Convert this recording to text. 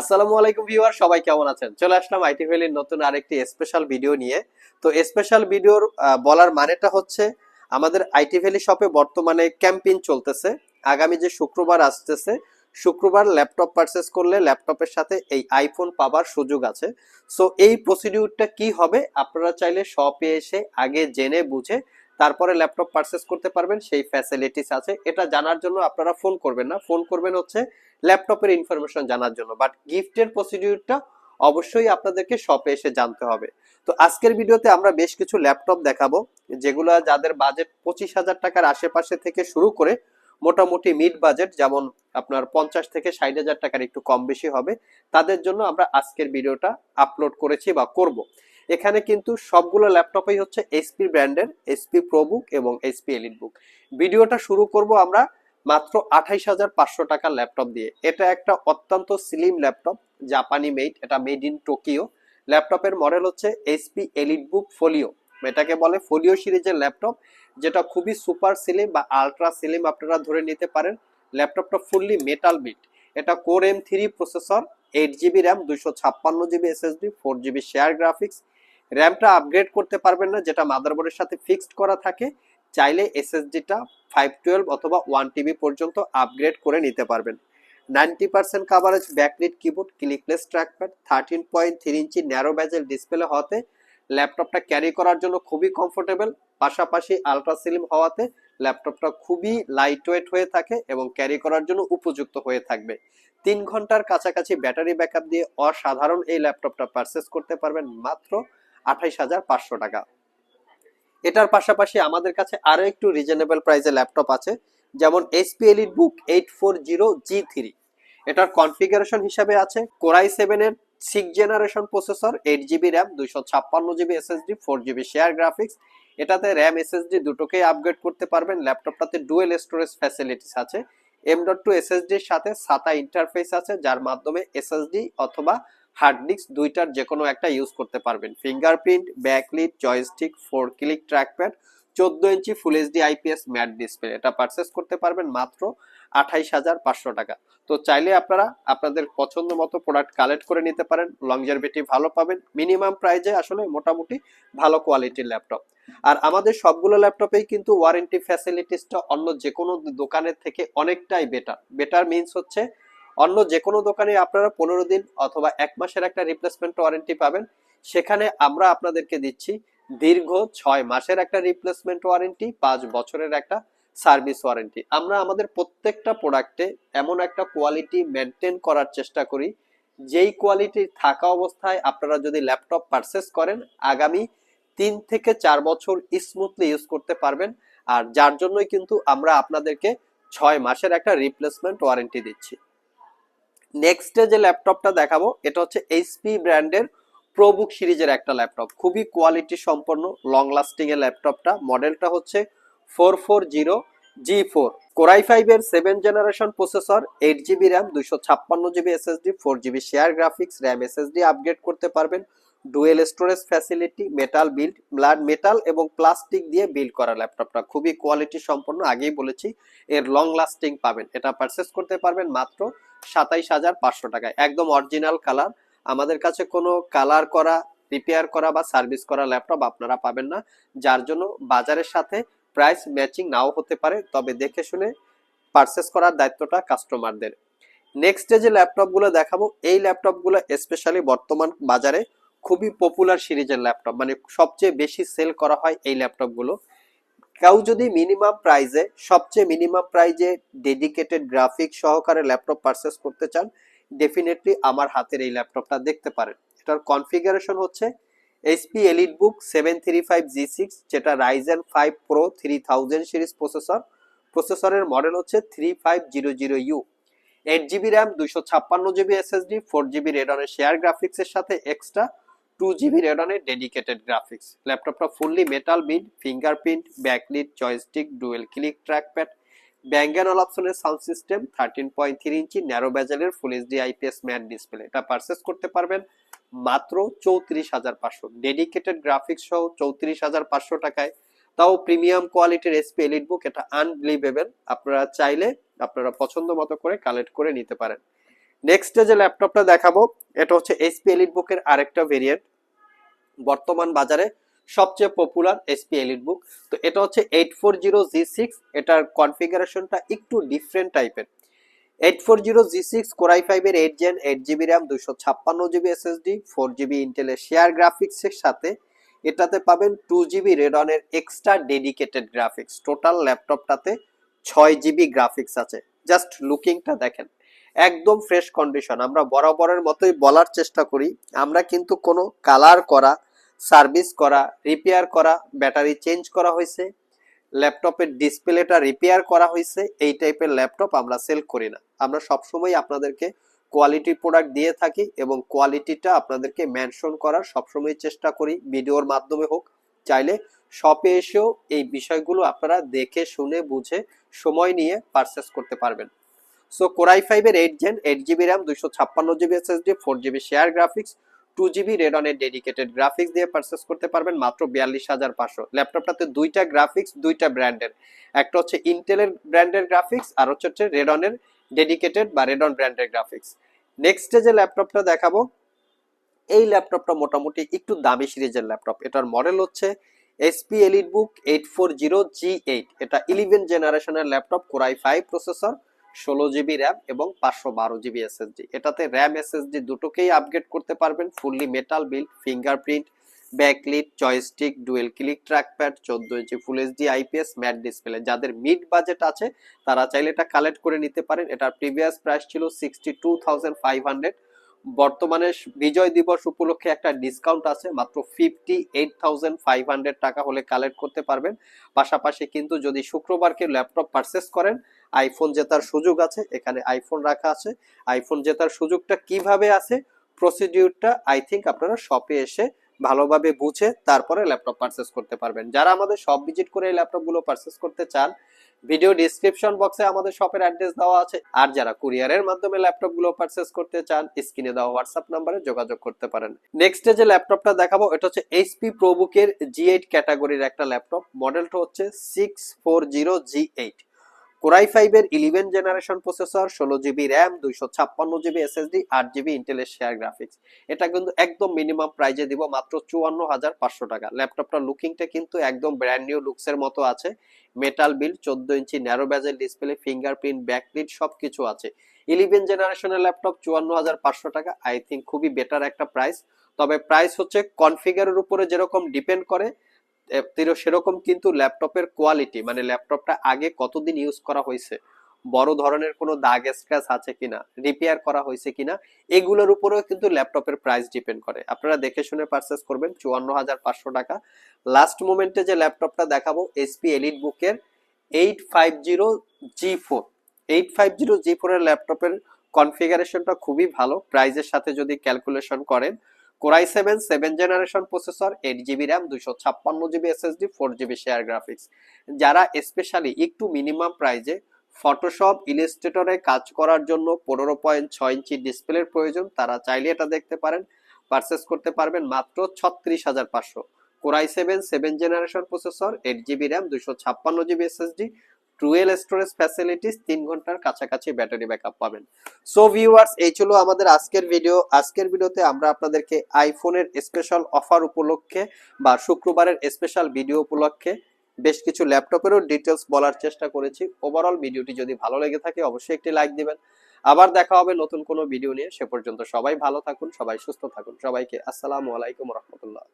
আসসালামু আলাইকুম ভিউয়ার, সবাই কেমন আছেন? চলে আসলাম আইটি ভ্যালির নতুন আরেকটি স্পেশাল ভিডিও নিয়ে। তো স্পেশাল ভিডিওর বলার মানেটা হচ্ছে, আমাদের আইটি ভ্যালি শপে বর্তমানে ক্যাম্পেইন চলতেছে। আগামী যে শুক্রবার আসতেছে, শুক্রবার ল্যাপটপ পারচেস করলে ল্যাপটপের সাথে এই আইফোন পাবার সুযোগ আছে। সো এই প্রসিডিউরটা কি হবে, আপনারা চাইলে শপে এসে আগে জেনে বুঝে তারপরে ল্যাপটপ পারচেস করতে পারবেন, সেই ফ্যাসিলিটিস আছে। এটা জানার জন্য আপনারা ফোন করবেন না। ফোন করবেন হচ্ছে ল্যাপটপের ইনফরমেশন জানার জন্য। বাট গিফটের প্রসিডিউরটা অবশ্যই আপনাদেরকে শপে এসে জানতে হবে। তো আজকের ভিডিওতে আমরা বেশ কিছু ল্যাপটপ দেখাবো, যেগুলো যাদের বাজেট পঁচিশ হাজার টাকার আশেপাশে থেকে শুরু করে মোটামুটি মিড বাজেট যেমন আপনার পঞ্চাশ থেকে ষাট হাজার টাকার একটু কম বেশি হবে, তাদের জন্য আমরা আজকের ভিডিওটা আপলোড করেছি বা করব। এখানে কিন্তু সবগুলো ল্যাপটপই হচ্ছে এসপি ব্র্যান্ডের এসপি প্রোবুক এবং এসপি এলিট বুক ভিডিওটা শুরু করব আমরা মাত্র আঠাইশ হাজার পাঁচশো টাকার ল্যাপটপ দিয়ে। এটা একটা অত্যন্ত স্লিম ল্যাপটপ, জাপানি মেড এটা মেড ইন টোকিও ল্যাপটপের মডেল হচ্ছে এসপি এলিট বুক ফোলিও এটাকে বলে ফোলিও সিরিজের ল্যাপটপ, যেটা খুবই সুপার সিলিম বা আলট্রা সিলিম আপনারা ধরে নিতে পারেন। ল্যাপটপটা ফুললি মেটাল বিট এটা core M three processor eight GB RAM দুইশো ছাপ্পান্ন GB SSD four GB share graphics র্যামটা upgrade করতে পারবেন না, যেটা মাদারবোর্ডের সাথে ফিক্সড করা থাকে, চাইলে এসএসডিটা ফাইভ টুয়েলভ অথবা ওয়ান টিবি পর্যন্ত আপগ্রেড করে নিতে পারবেন। Ninety percent coverage backlit keyboard clickless trackpad thirteen point three inch narrow bezel display হওয়াতে ল্যাপটপটা ক্যারি করার জন্য খুবই কমফোর্টেবল পাশাপাশি আলট্রা স্লিম হওয়াতে ল্যাপটপটা খুবই লাইট ওয়েট হয়ে থাকে এবং ক্যারি করার জন্য উপযুক্ত হয়ে থাকবে। তিন ঘণ্টার কাছাকাছি ব্যাটারি ব্যাকআপ দিয়ে অসাধারণ এই ল্যাপটপটা পারচেস করতে পারবেন মাত্র আঠাইশ হাজার পাঁচশো টাকা। এটার পাশাপাশি আমাদের কাছে আরও একটু রিজনেবল প্রাইসে ল্যাপটপ আছে, যেমন HP EliteBook eight four zero G three এটার কনফিগারেশন হিসাবে আছে কোরাই সেভেন এর six generation processor eight GB RAM দুইশো ছাপ্পান্ন GB SSD four GB share graphics এটাতে র্যাম এসএসডি দুটোকেই আপগ্রেড করতে পারবেন। ল্যাপটপটাতে ডুয়েল স্টোরেজ ফ্যাসিলিটিস আছে। এম ডট টু এসএসডির সাথে সাতা ইন্টারফেস আছে, যার মাধ্যমে এসএসডি অথবা হার্ড ডিস্ক দুইটার যে কোনো একটা ইউজ করতে পারবেন। Fingerprint backlit joystick four click trackpad চোদ্দ inch full HD IPS matte display এটা পারচেস করতে পারবেন মাত্র আঠাইশ হাজার পাঁচশো টাকা। তো চাইলে আপনারা আপনাদের পছন্দ মতো প্রোডাক্ট কালেক্ট করে নিতে পারেন। লংজারভিটি ভালো পাবেন। মিনিমাম প্রাইজে আসলে মোটামুটি ভালো কোয়ালিটির ল্যাপটপ আর আমাদের সবগুলো ল্যাপটপেই কিন্তু ওয়ারেন্টি ফ্যাসিলিটিসটা অন্য যে কোনো দোকানের থেকে অনেকটাই বেটার বেটার মিনস হচ্ছে অন্য যে কোনো দোকানে আপনারা পনেরো দিন অথবা এক মাসের একটা রিপ্লেসমেন্ট ওয়ারেন্টি পাবেন। সেখানে আমরা আপনাদেরকে দিচ্ছি দীর্ঘ ছয় মাসের একটা রিপ্লেসমেন্ট ওয়ারেন্টি পাঁচ বছরের একটা সার্ভিস ওয়ারেন্টি আমরা আমাদের প্রত্যেকটা প্রোডাক্টে এমন একটা কোয়ালিটি মেনটেন করার চেষ্টা করি। যেই কোয়ালিটি থাকা অবস্থায় আপনারা যদি ল্যাপটপ পারচেস করেন, আগামী তিন থেকে চার বছর স্মুথলি ইউজ করতে পারবেন। আর যার জন্যই কিন্তু আমরা আপনাদেরকে ছয় মাসের একটা রিপ্লেসমেন্ট ওয়ারেন্টি দিচ্ছি। নেক্সটে যে ল্যাপটপটা দেখাবো, এটা হচ্ছে এইচপি ব্র্যান্ডের প্রোবুক সিরিজের একটা ল্যাপটপ খুবই কোয়ালিটি সম্পন্ন লং লাস্টিং এর ল্যাপটপটা মডেলটা হচ্ছে four four zero G four core i five এর seven generation processor eight GB RAM দুইশো ছাপ্পান্ন GB SSD four GB share graphics RAM SSD upgrade করতে পারবেন। Dual storage facility, metal build, blend metal এবং প্লাস্টিক দিয়ে build করা ল্যাপটপটা। খুবই কোয়ালিটি সম্পন্ন, আগেই বলেছি, এর লং লাস্টিং পাবেন। এটা পারচেস করতে পারবেন মাত্র সাতাইশ হাজার পাঁচশো টাকায়। একদম অরিজিনাল কালার আমাদের কাছে কোনো কালার করা রিপেয়ার করা বা সার্ভিস করা ল্যাপটপ আপনারা পাবেন না। যার জন্য বাজারের সাথে প্রাইস ম্যাচিং নাও হতে পারে। তবে দেখে শুনে পারচেস করার দায়িত্বটা কাস্টমারদের নেক্সট যে ল্যাপটপগুলো দেখাবো, এই ল্যাপটপগুলো স্পেশালি বর্তমান বাজারে খুবই পপুলার সিরিজের ল্যাপটপ মানে সবচেয়ে বেশি সেল করা হয় এই ল্যাপটপগুলো কেউ যদি মিনিমাম প্রাইজে সবচেয়ে মিনিমাম প্রাইজে ডেডিকেটেড গ্রাফিক সহকারে ল্যাপটপ পারচেস করতে চান ডেফিনেটলি আমার হাতের এই ল্যাপটপটা দেখতে পারেন। এটার কনফিগারেশন হচ্ছে HP EliteBook seven three five G six যেটা Ryzen five pro three thousand series processor প্রসেসরের মডেল হচ্ছে three five zero zero U eight GB RAM দুইশো ছাপ্পান্ন জিবি এসএসডি ফোর জিবি রেডনের শেয়ার গ্রাফিক্সের সাথে এক্সট্রা টু জিবি রেডনের dedicated graphics ল্যাপটপটা fully metal build fingerprint backlit joystick dual click trackpad Bang and all অপশনের sound system thirteen point three inch narrow ব্যাজেলের full HD IPS matte display এটা purchase করতে পারবেন মাত্র চৌত্রিশ হাজার পাঁচশো। ডেডিকেটেড গ্রাফিক্স সহ চৌত্রিশ হাজার পাঁচশো টাকায়। তাও প্রিমিয়াম কোয়ালিটির এসপি এলিট বুক এটা আনবিলিভেবল আপনারা চাইলে আপনারা পছন্দ মতো করে কালেক্ট করে নিতে পারেন। নেক্সটে যে ল্যাপটপটা দেখাবো, এটা হচ্ছে এইচপি এলিট বুকের আরেকটা ভেরিয়েন্ট বর্তমান বাজারে সবচেয়ে পপুলার এসপি এলিট বুক তো এটা হচ্ছে eight four zero G six এটার কনফিগারেশনটা একটু ডিফারেন্ট টাইপের eight four zero G six core i ফাইভের eight gen eight GB RAM দুশো ছাপ্পান্ন জিবি এসএসডি ফোর জিবি ইন্টেলের শেয়ার গ্রাফিক্সের সাথে। এটাতে পাবেন টু জিবি রেডনের এক্সট্রা ডেডিকেটেড গ্রাফিক্স টোটাল ল্যাপটপটাতে ছয় জিবি গ্রাফিক্স আছে। জাস্ট লুকিংটা দেখেন। একদম ফ্রেশ কন্ডিশন আমরা বরাবরের মতোই বলার চেষ্টা করি। আমরা কিন্তু কোনো কালার করা সার্ভিস করা রিপেয়ার করা ব্যাটারি চেঞ্জ করা হয়েছে। ল্যাপটপের ডিসপ্লেটা রিপেয়ার করা হয়েছে। এই টাইপের ল্যাপটপ আমরা সেল করি না। আমরা সবসময় আপনাদেরকে কোয়ালিটি প্রোডাক্ট দিয়ে থাকি এবং কোয়ালিটিটা আপনাদেরকে মেনশন করার সবসময় চেষ্টা করি, ভিডিওর মাধ্যমে হোক। চাইলে শপে এসেও এই বিষয়গুলো আপনারা দেখে, শুনে, বুঝে, সময় নিয়ে পারচেস করতে পারবেন। সো কোরাই ফাইভের eight gen eight GB RAM দুইশো ছাপ্পান্ন GB SSD four GB share graphics two GB রেডনের dedicated graphics দিয়ে পারচেস করতে পারবেন মাত্র বিয়াল্লিশ হাজার পাঁচশো। ল্যাপটপটাতে দুইটা গ্রাফিক্স দুইটা ব্র্যান্ডের একটা হচ্ছে ইন্টেলের ব্র্যান্ডের গ্রাফিক্স আর হচ্ছে হচ্ছে রেডনের ডেডিকেটেড বা রেডন ব্র্যান্ডের গ্রাফিক্স নেক্সটে যে ল্যাপটপটা দেখাবো, এই ল্যাপটপটা মোটামুটি একটু দামি সিরিজের ল্যাপটপ এটার মডেল হচ্ছে HP EliteBook eight four zero G eight এটা ইলেভেন জেনারেশনের laptop core i five processor ষোলো জিবি র্যাম এবং পাঁচশো বারো জিবি এসএসডি এটাতে র্যাম এসএসডি দুটোকেই আপগ্রেড করতে পারবেন। Fully metal build fingerprint backlit joystick dual click trackpad চোদ্দ inch full HD IPS matte display যাদের মিড বাজেট আছে, তারা চাইলে এটা কালেক্ট করে নিতে পারেন। এটার প্রিভিয়াস প্রাইস ছিল sixty two thousand five hundred বর্তমানে বিজয় দিবস উপলক্ষে একটা ডিসকাউন্ট আছে, মাত্র fifty eight thousand five hundred টাকা হলে কালেক্ট করতে পারবেন। পাশাপাশি কিন্তু যদি শুক্রবারকে ল্যাপটপ পারচেস করেন আইফোন জেতার সুযোগ আছে, এখানে আইফোন রাখা আছে। আইফোন জেতার সুযোগটা কীভাবে আছে? প্রসিডিউরটা আই থিঙ্ক আপনারা শপে এসে ভালোভাবে বুঝে তারপরে ল্যাপটপ পারচেস করতে পারবেন। যারা আমাদের শপ ভিজিট করে এই ল্যাপটপগুলো পারচেস করতে চান ভিডিও ডিসক্রিপশন বক্সে আমাদের শপের অ্যাড্রেস দেওয়া আছে। আর যারা কুরিয়ারের মাধ্যমে ল্যাপটপগুলো পারচেস করতে চান স্ক্রিনে দেওয়া হোয়াটসঅ্যাপ নাম্বারে যোগাযোগ করতে পারেন। নেক্সটে যে ল্যাপটপটা দেখাবো, এটা হচ্ছে এইচপি প্রোবুকের জি এইট ক্যাটাগরির একটা ল্যাপটপ। মডেলটা হচ্ছে six four zero G eight core i ফাইভের ইলেভেন জেনারেশন প্রসেসর ষোলো জিবি র্যাম দুইশো ছাপ্পান্ন জিবি এসএসডি আট জিবি ইন্টেলের শেয়ার গ্রাফিক্স এটা কিন্তু একদম মিনিমাম প্রাইজে দিব, মাত্র চুয়ান্ন হাজার পাঁচশো টাকা। ল্যাপটপটার লুকিংটা কিন্তু একদম ব্র্যান্ড নিউ লুকসের মতো আছে। মেটাল বিল চোদ্দ ইঞ্চি ন্যারো ব্যাজের ডিসপ্লে ফিঙ্গারপ্রিন্ট ব্যাকলিট সব কিছু আছে ইলেভেন জেনারেশনের ল্যাপটপ চুয়ান্ন হাজার পাঁচশো টাকা। আই থিঙ্ক খুবই বেটার একটা প্রাইস তবে প্রাইস হচ্ছে কনফিগারের উপরে যেরকম ডিপেন্ড করে সেরকম কিন্তু ল্যাপটপের কোয়ালিটি মানে ল্যাপটপটা আগে কতদিন ইউজ করা হয়েছে, বড় ধরনের কোনো দাগ স্ক্র্যাচ আছে কিনা রিপেয়ার করা হয়েছে কিনা, এগুলোর উপরেও কিন্তু ল্যাপটপের প্রাইস ডিপেন্ড করে। আপনারা দেখে শুনে পারচেস করবেন চুয়ান্ন হাজার পাঁচশো টাকা। লাস্ট মোমেন্টে যে ল্যাপটপটা দেখাবো এসপি এলিট বুকের eight five zero G four eight five zero G ফোরের ল্যাপটপের কনফিগারেশনটা খুবই ভালো। প্রাইজের সাথে যদি ক্যালকুলেশন করেন core i seven seven generation processor eight GB RAM দুশো ছাপ্পান্ন GB SSD four GB share graphics যারা স্পেশালি একটু মিনিমাম প্রাইজে ফটোশপ ইলিস্ট্রেটরে কাজ করার জন্য পনেরো পয়েন্ট ছয় ইঞ্চি ডিসপ্লের প্রয়োজন, তারা চাইলে এটা দেখতে পারেন। পারচেস করতে পারবেন মাত্র ছত্রিশ হাজার পাঁচশো। Core i seven seven generation processor eight GB RAM দুশো ছাপ্পান্ন GB SSD twelve storage facilities তিন ঘণ্টার কাছাকাছি ব্যাটারি ব্যাকআপ পাবেন। সো ভিউয়ার্স এই ছিল আমাদের আজকের ভিডিও আজকের ভিডিওতে আমরা আপনাদেরকে আইফোনের স্পেশাল অফার উপলক্ষে বা শুক্রবারের স্পেশাল ভিডিও উপলক্ষে বেশ কিছু ল্যাপটপেরও ডিটেলস বলার চেষ্টা করেছি। ওভারঅল ভিডিওটি যদি ভালো লেগে থাকে, অবশ্যই একটি লাইক দিবেন। আবার দেখা হবে নতুন কোনো ভিডিও নিয়ে। সে পর্যন্ত সবাই ভালো থাকুন, সবাই সুস্থ থাকুন। সবাইকে আসসালামু আলাইকুম রহমতুল্লাহ।